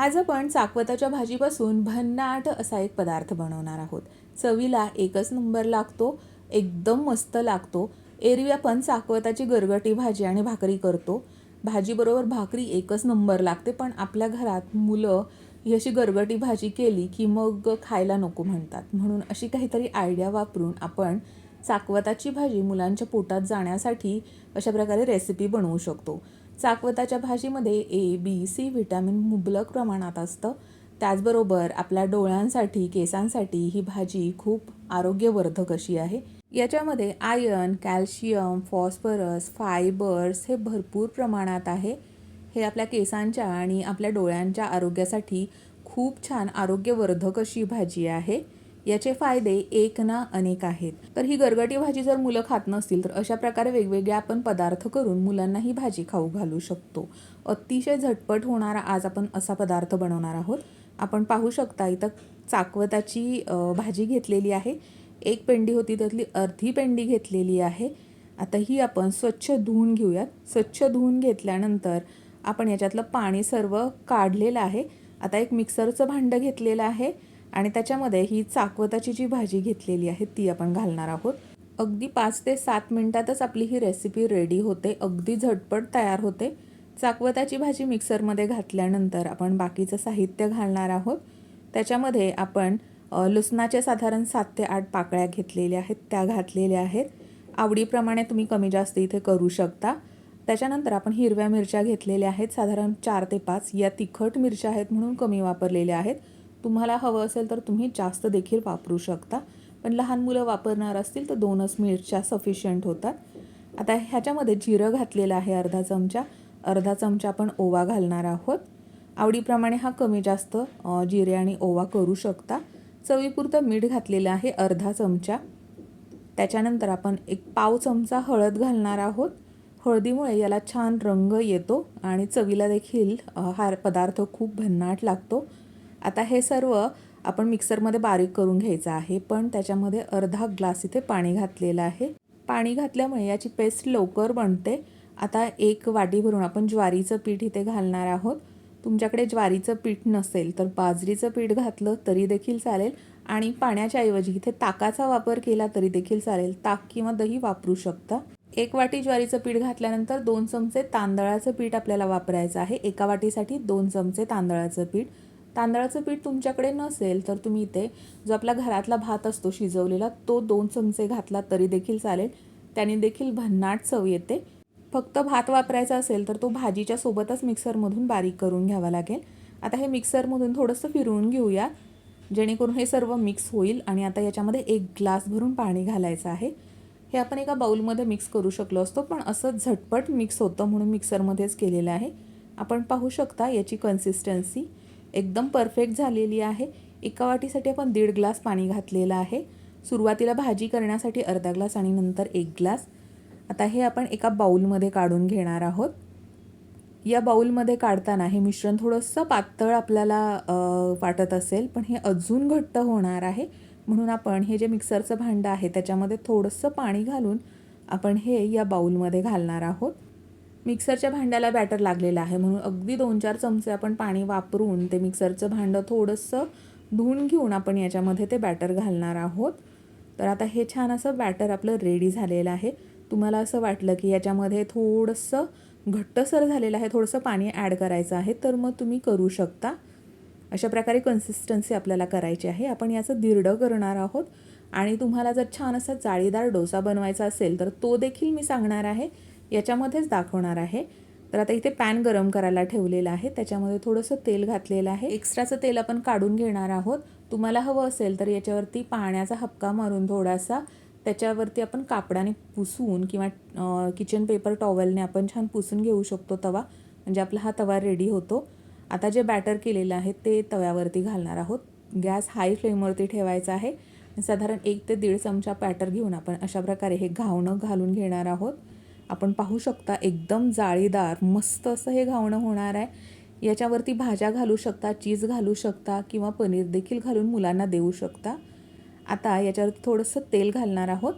आज आपण चाकवताच्या भाजीपासून भन्नाट असा एक पदार्थ बनवणार आहोत. चवीला एकच नंबर लागतो एकदम मस्त लागतो. एरवी आपण चाकवताची गरगटी भाजी आणि भाकरी करतो. भाजीबरोबर भाकरी एकच नंबर लागते पण आपल्या घरात मुलं ही अशी गरगटी भाजी केली की मग खायला नको म्हणतात. म्हणून अशी काहीतरी आयडिया वापरून आपण चाकवताची भाजी मुलांच्या पोटात जाण्यासाठी अशा प्रकारे रेसिपी बनवू शकतो. चाकवताच्या भाजीमध्ये ए बी सी व्हिटॅमिन मुबलक प्रमाणात असतं. त्याचबरोबर आपल्या डोळ्यांसाठी केसांसाठी ही भाजी खूप आरोग्यवर्धक अशी आहे. याच्यामध्ये आयर्न कॅल्शियम फॉस्फरस फायबर्स हे भरपूर प्रमाणात आहे. हे आपल्या केसांच्या आणि आपल्या डोळ्यांच्या आरोग्यासाठी खूप छान आरोग्यवर्धक अशी भाजी आहे. याचे फायदे एक ना अनेक आहेत. तर ही गरगटी भाजी जर मुलं खात नसतील तर अशा प्रकारे वेगवेगळे आपण पदार्थ करून मुलांना ही भाजी खाऊ घालू शकतो. अतिशय झटपट होणारा आज आपण असा पदार्थ बनवणार आहोत. आपण पाहू शकता इथं चाकवताची भाजी घेतलेली आहे. एक पेंडी होती त्यातली अर्धी पेंडी घेतलेली आहे. आता ही आपण स्वच्छ धुवून घेऊयात. स्वच्छ धुवून घेतल्यानंतर आपण याच्यातलं पाणी सर्व काढलेलं आहे. आता एक मिक्सरचं भांडं घेतलेलं आहे. आणि त्याच्यामध्ये ही चाकवताची जी भाजी घेतलेली आहे ती आपण घालणार आहोत. अगदी पाच ते सात मिनटातच आपली ही रेसिपी रेडी होते अगदी झटपट तयार होते. चाकवताची भाजी मिक्सरमध्ये घातल्यानंतर आपण बाकीचं साहित्य घालणार आहोत. त्याच्यामध्ये आपण लसणाच्या साधारण सात ते आठ पाकळ्या घेतलेल्या आहेत त्या घातलेल्या आहेत. आवडीप्रमाणे तुम्ही कमी जास्त इथे करू शकता. त्याच्यानंतर आपण हिरव्या मिरच्या घेतलेल्या आहेत साधारण चार ते पाच. या तिखट मिरच्या आहेत म्हणून कमी वापरलेल्या आहेत. तुम्हाला हवं असेल तर तुम्ही जास्त देखील वापरू शकता. पण लहान मुलं वापरणार असतील तर दोनच मिरच्या सफिशियंट होतात. आता ह्याच्यामध्ये जिरं घातलेलं आहे अर्धा चमचा. अर्धा चमचा आपण ओवा घालणार आहोत. आवडीप्रमाणे हा कमी जास्त जिरे आणि ओवा करू शकता. चवीपुरतं मीठ घातलेलं आहे अर्धा चमचा. त्याच्यानंतर आपण एक पाव चमचा हळद घालणार आहोत. हळदीमुळे याला छान रंग येतो आणि चवीला देखील हा पदार्थ खूप भन्नाट लागतो. आता हे सर्व आपण मिक्सरमध्ये बारीक करून घ्यायचं आहे पण त्याच्यामध्ये अर्धा ग्लास इथे पाणी घातलेलं आहे. पाणी घातल्यामुळे याची पेस्ट लवकर बनते. आता एक वाटी भरून आपण ज्वारीचं पीठ इथे घालणार आहोत. तुमच्याकडे ज्वारीचं पीठ नसेल तर बाजरीचं पीठ घातलं तरी देखील चालेल आणि पाण्याच्या ऐवजी इथे ताकाचा वापर केला तरी देखील चालेल. ताक किंवा दही वापरू शकता. एक वाटी ज्वारीचं पीठ घातल्यानंतर दोन चमचे तांदळाचं पीठ आपल्याला वापरायचं आहे. एका वाटीसाठी दोन चमचे तांदळाचं पीठ. तांदळाचं पीठ तुमच्याकडे नसेल तर तुम्ही इथे जो आपला घरातला भात असतो शिजवलेला तो दोन चमचे घातला तरी देखील चालेल. त्याने देखील भन्नाट चव येते. फक्त भात वापरायचा असेल तर तो भाजीच्या सोबतच मिक्सरमधून बारीक करून घ्यावा लागेल. आता हे मिक्सरमधून थोडंसं फिरवून घेऊया जेणेकरून हे सर्व मिक्स होईल आणि आता याच्यामध्ये एक ग्लास भरून पाणी घालायचं आहे. हे आपण एका बाऊलमध्ये मिक्स करू शकलो असतो पण असं झटपट मिक्स होतं म्हणून मिक्सरमध्येच केलेलं आहे. आपण पाहू शकता याची कन्सिस्टन्सी एकदम परफेक्ट झालेली आहे. एका वाटीसाठी आपण दीड ग्लास पाणी घातलेलं आहे. सुरुवातीला भाजी करण्यासाठी अर्धा ग्लास आणि नंतर एक ग्लास. आता हे आपण एका बाऊलमध्ये काढून घेणार आहोत. या बाऊलमध्ये काढताना हे मिश्रण थोडंसं पातळ आपल्याला वाटत असेल पण हे अजून घट्ट होणार आहे. म्हणून आपण हे जे मिक्सरचं भांडं आहे त्याच्यामध्ये थोडंसं पाणी घालून आपण हे या बाऊलमध्ये घालणार आहोत. मिक्सरच्या भांड्याला बॅटर लागलेलं आहे. म्हणून अगदी दोन चार चमचे आपण पाणी वापरून ते मिक्सरचं भांडं थोडंसं धुवून घेऊन आपण याच्यामध्ये ते बॅटर घालणार आहोत. तर आता हे छान असं बॅटर आपलं रेडी झालेलं आहे. तुम्हाला असं वाटलं की याच्यामध्ये थोडंसं घट्टसर झालेलं आहे थोडंसं पाणी ॲड करायचं आहे तर मग तुम्ही करू शकता. अशा प्रकारे कन्सिस्टन्सी आपल्याला करायची आहे. आपण याचं दिरडं करणार आहोत. आणि तुम्हाला जर छान असा जाळीदार डोसा बनवायचा असेल तर तो देखील मी सांगणार आहे. याच्यामध्येच दाखवणार आहे. तर आता इथे पॅन गरम करायला ठेवलेलं आहे. त्याच्यामध्ये थोडंसं तेल घातलेलं आहे. एक्स्ट्राचं तेल आपण काढून घेणार आहोत. तुम्हाला हवं असेल तर याच्यावरती पाण्याचा हपका मारून थोडासा त्याच्यावरती आपण कापडाने पुसून किंवा किचन पेपर टॉवेलने आपण छान पुसून घेऊ शकतो तवा. म्हणजे आपला हा तवा रेडी होतो. आता जे बॅटर केलेलं आहे ते तव्यावरती घालणार आहोत. गॅस हाय फ्लेमवरती ठेवायचा आहे. साधारण एक ते दीड चमचा बॅटर घेऊन आपण अशा प्रकारे हे घावणं घालून घेणार आहोत. आपण पाहू शकता एकदम जाळीदार मस्त असं हे घावणं होणार आहे. याच्यावरती भाज्या घालू शकता चीज घालू शकता किंवा पनीर देखील घालून मुलांना देऊ शकता. आता याच्यावरती थोडंसं तेल घालणार आहोत.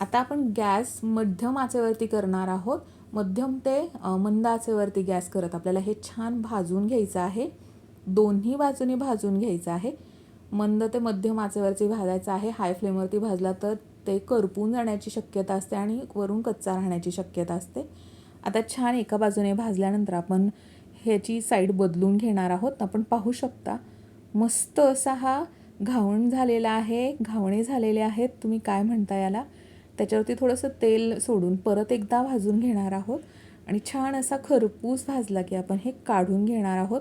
आता आपण गॅस मध्यम आचेवरती करणार आहोत. मध्यम ते मंद आचेवरती गॅस करत आपल्याला हे छान भाजून घ्यायचं आहे. दोन्ही बाजूनी भाजून घ्यायचं आहे. मंद ते मध्यम आचेवरती भाजायचं आहे. हाय फ्लेमवरती भाजला तर ते करपून जाण्याची शक्यता असते आणि वरून कच्चा राहण्याची शक्यता असते. आता छान एका बाजूने भाजल्यानंतर आपण ह्याची साईड बदलून घेणार आहोत. आपण पाहू शकता मस्त असा हा घावण झालेला आहे. घावणे झालेले आहेत. तुम्ही काय म्हणता याला? त्याच्यावरती थोडंसं तेल सोडून परत एकदा भाजून घेणार आहोत. आणि छान असा खरपूस भाजला की आपण हे काढून घेणार आहोत.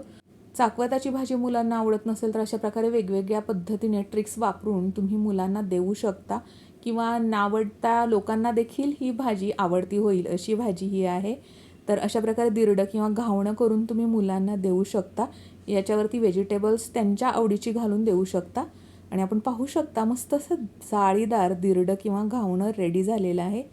चाकवताची भाजी मुलांना आवडत नसेल तर अशा प्रकारे वेगवेगळ्या पद्धतीने ट्रिक्स वापरून तुम्ही मुलांना देऊ शकता. किंवा नावडता लोकांना देखील ही भाजी आवडती होईल अशी भाजी ही आहे. तर अशा प्रकारे दिरडं किंवा घावणं करून तुम्ही मुलांना देऊ शकता. याच्यावरती व्हेजिटेबल्स त्यांच्या आवडीची घालून देऊ शकता. आणि आपण पाहू शकता मस्त असं जाळीदार दिरडं किंवा घावणं रेडी झालेलं आहे.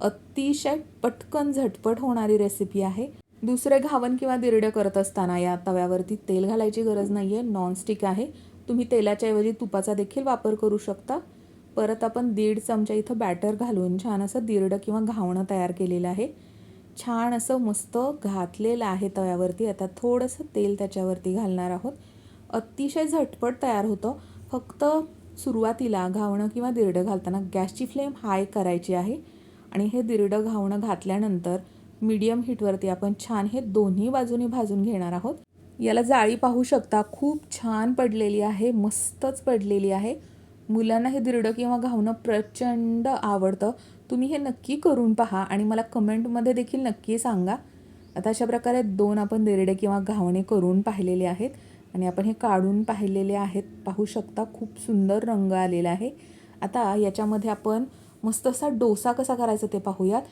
अतिशय पटकन झटपट होणारी रेसिपी आहे. दुसरे घावन किंवा दिरडं करत असताना या तव्यावरती तेल घालायची गरज नाही आहे नॉनस्टिक आहे. तुम्ही तेलाच्या ऐवजी तुपाचा देखील वापर करू शकता. परत आपण दीड चमचा इथं बॅटर घालून छान असं दिरडं किंवा घावणं तयार केलेलं आहे. छान असं मस्त घातलेलं आहे तव्यावरती. आता थोडंसं तेल त्याच्यावरती घालणार आहोत. अतिशय झटपट तयार होतं. फक्त सुरुवातीला घावणं किंवा दिरडं घालताना गॅसची फ्लेम हाय करायची आहे. आणि हे दिरडं घावणं घातल्यानंतर मीडियम हीटवरती आपण छान हे दोन्ही बाजूनी भाजून घेणार आहोत. याला जाळी पाहू शकता. खूप छान पडलेली आहे. मस्तच पडलेली आहे. मुलांना हे दिरडं किंवा घावणं प्रचंड आवडतं. तुम्ही हे नक्की करून पहा आणि मला कमेंटमध्ये देखील नक्की सांगा. आता अशा प्रकारे दोन आपण दिरडे किंवा घावणे करून पाहिलेले आहेत आणि आपण हे काढून पाहिलेले आहेत. पाहू शकता खूप सुंदर रंग आलेला आहे. आता याच्यामध्ये आपण मस्त असा डोसा कसा करायचा ते पाहूयात.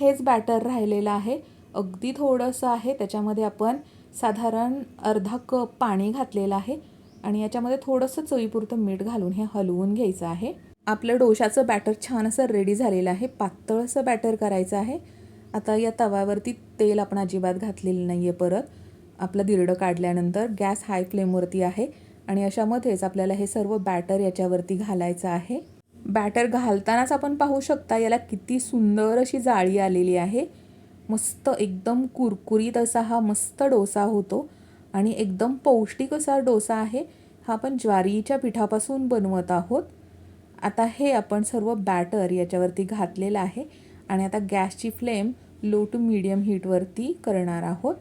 हेच बॅटर राहिलेलं आहे. अगदी थोडंसं आहे. त्याच्यामध्ये आपण साधारण अर्धा कप पाणी घातलेलं आहे. आणि याच्यामध्ये थोडंसं चवीपुरतं मीठ घालून हे हलवून घ्यायचं आहे. आपलं डोशाचं बॅटर छान असं रेडी झालेलं आहे. पातळ असं बॅटर करायचं आहे. आता या तव्यावरती तेल आपण अजिबात घातलेलं नाही आहे परत. आपलं दिरडं काढल्यानंतर गॅस हाय फ्लेमवरती आहे. आणि अशामध्येच आपल्याला हे सर्व बॅटर याच्यावरती घालायचं आहे. बॅटर घालतानाच आपण पाहू शकता याला किती सुंदर अशी जाळी आलेली आहे. मस्त एकदम कुरकुरीत असा हा मस्त डोसा होतो. आणि एकदम पौष्टिक असा डोसा आहे हा आपण ज्वारीच्या पिठापासून बनवत आहोत. आता हे आपण सर्व बॅटर याच्यावरती घातलेलं आहे आणि आता गॅसची फ्लेम लो टू मीडियम हीटवरती करणार आहोत.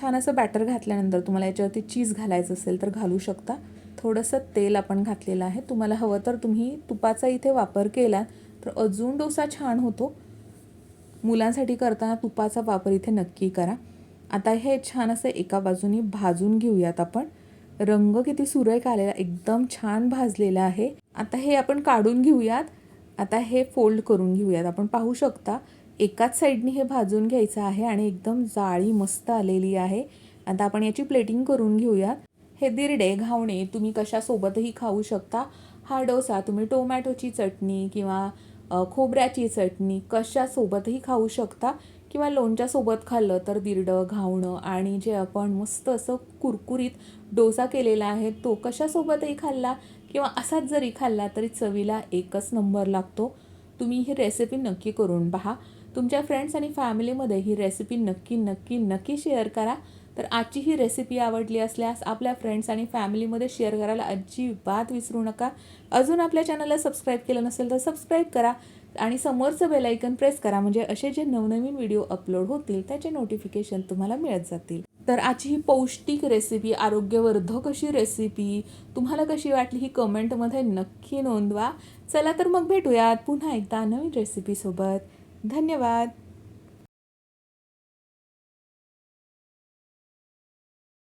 छान असं बॅटर घातल्यानंतर तुम्हाला याच्यावरती चीज घालायचं असेल तर घालू शकता. थोडंसं तेल आपण घातलेलं आहे. तुम्हाला हवं तर तुम्ही तुपाचा इथे वापर केला तर अजून डोसा छान होतो. मुलांसाठी करताना तुपाचा वापर इथे नक्की करा. आता हे छान असं एका बाजूनी भाजून घेऊयात आपण. रंग किती सुरेख आलेला एकदम छान भाजलेला आहे. आता हे आपण काढून घेऊयात. आता हे फोल्ड करून घेऊयात. आपण पाहू शकता एकाच साईडनी हे भाजून घ्यायचं आहे आणि एकदम जाळी मस्त आलेली आहे. आता आपण याची प्लेटिंग करून घेऊयात. हे दिरडे घावणे तुम्ही कशासोबतही खाऊ शकता. हा डोसा तुम्ही टोमॅटोची चटणी किंवा खोबऱ्याची चटणी कशासोबतही खाऊ शकता. किंवा लोणच्यासोबत खाल्लं तर दिरडं घावणं आणि जे आपण मस्त असं कुरकुरीत डोसा केलेला आहे तो कशासोबतही खाल्ला किंवा असाच जरी खाल्ला तरी चवीला एकच नंबर लागतो. तुम्ही ही रेसिपी नक्की करून पहा. तुमच्या फ्रेंड्स आणि फॅमिलीमध्ये ही रेसिपी नक्की नक्की नक्की शेअर करा. तर आजची ही रेसिपी आवडली असल्यास आपल्या फ्रेंड्स आणि फॅमिलीमध्ये शेअर करायला अजिबात विसरू नका. अजून आपल्या चॅनलला सबस्क्राईब केलं नसेल तर सबस्क्राईब करा. आणि समोरचं बेलायकन प्रेस करा. म्हणजे असे जे नवनवीन व्हिडिओ अपलोड होतील त्याचे नोटिफिकेशन तुम्हाला मिळत जातील. तर आजची ही पौष्टिक रेसिपी आरोग्यवर्धक अशी रेसिपी तुम्हाला कशी वाटली ही कमेंटमध्ये नक्की नोंदवा. चला तर मग भेटूयात पुन्हा एकदा नवीन रेसिपीसोबत धन्यवाद.